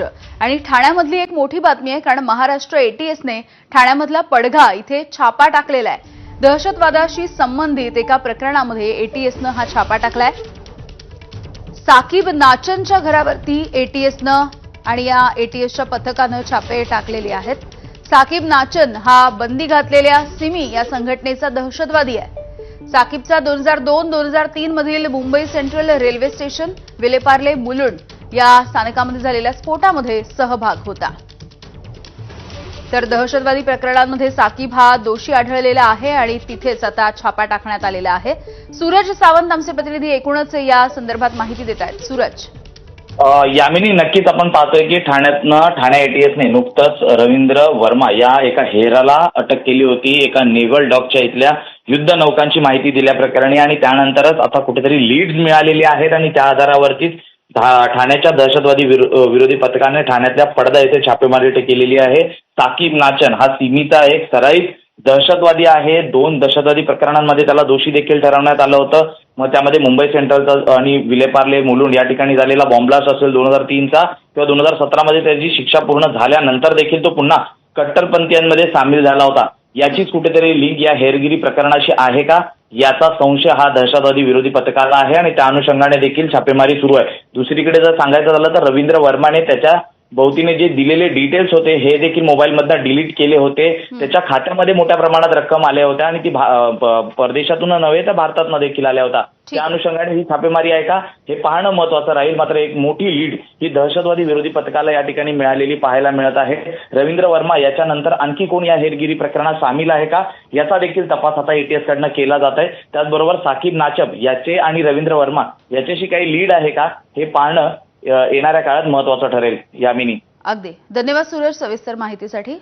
महाराष्ट्र. आणि ठाण्यामधली एक मोठी बातमी आहे कारण महाराष्ट्र एटीएसने ठाण्यामधला पडघा इथे छापा टाकलेला आहे. दहशतवादाशी संबंधित एका प्रकरणामध्ये एटीएसनं हा छापा टाकलाय. साकीब नाचनच्या घरावरती एटीएसनं आणि या एटीएसच्या पथकानं छापे टाकलेले आहेत. साकीब नाचन हा बंदी घातलेल्या सिमी या संघटनेचा दहशतवादी आहे. साकीबचा दोन हजार दोन दोन हजार तीन मधील Mumbai central railway station Vileparle Mulund या स्थानकामध्ये झालेल्या स्फोटामध्ये सहभाग होता. तर दहशतवादी प्रकरणांमध्ये साकीब हा दोषी आढळलेला आहे आणि तिथेच आता छापा टाकण्यात आलेला आहे. सूरज सावंत आमचे प्रतिनिधी एकूणच या संदर्भात माहिती देत आहेत. सूरज. यामिनी नक्कीच आपण पाहतोय की ठाण्यातनं ठाणे एटीएसने नुकतंच रवींद्र वर्मा या एका हेराला अटक केली होती. एका नेव्हल डॉकच्या इथल्या युद्ध नौकांची माहिती दिल्याप्रकरणी आणि त्यानंतरच आता कुठेतरी लीड्स मिळालेली आहेत आणि त्या आधारावरतीच ठाण्याच्या दहशतवादी विरोधी पथकाने ठाण्यातल्या पडदा येथे छापेमारी केलेली आहे. साकीब नाचन हा सिमीचा एक सराईत दहशतवादी आहे. दोन दहशतवादी प्रकरणांमध्ये त्याला दोषी देखील ठरवण्यात आलं होतं. मग त्यामध्ये मुंबई सेंट्रलचा आणि विलेपार्ले मुलुंड या ठिकाणी झालेला बॉम्ब्लास्ट असेल दोन हजार तीनचा किंवा दोन हजार सतरामध्ये त्याची शिक्षा पूर्ण झाल्यानंतर देखील तो पुन्हा कट्टरपंथीयांमध्ये सामील झाला होता. याचीच कुठेतरी लिंक या हेरगिरी प्रकरणाशी आहे का? याचा संशय हा दहशतवादी विरोधी पथकाला आहे आणि त्या अनुषंगाने देखील छापेमारी सुरू आहे. दुसरीकडे जर सांगायचं झालं तर रवींद्र वर्माने त्याच्या भोवतीने जे दिलेले डिटेल्स होते हे देखील मोबाईलमधनं डिलीट केले होते. त्याच्या खात्यामध्ये मोठ्या प्रमाणात रक्कम आल्या होत्या आणि ती परदेशातून नव्हे तर भारतातनं देखील आल्या होत्या. त्या अनुषंगाने ही छापेमारी आहे का? हे पाहणं महत्वाचं राहील. मात्र एक मोठी लीड ही दहशतवादी विरोधी पथकाला या ठिकाणी मिळालेली पाहायला मिळत आहे. रवींद्र वर्मा याच्यानंतर आणखी कोण या हेरगिरी प्रकरणात सामील आहे का? याचा देखील तपास आता एटीएस कडनं केला जात आहे. त्याचबरोबर साकीब नाचब याचे आणि रवींद्र वर्मा याच्याशी काही लीड आहे का? हे पाहणं येणाऱ्या काळात महत्वाचं ठरेल यामिनी अगदी. धन्यवाद सुरेश सविस्तर माहितीसाठी.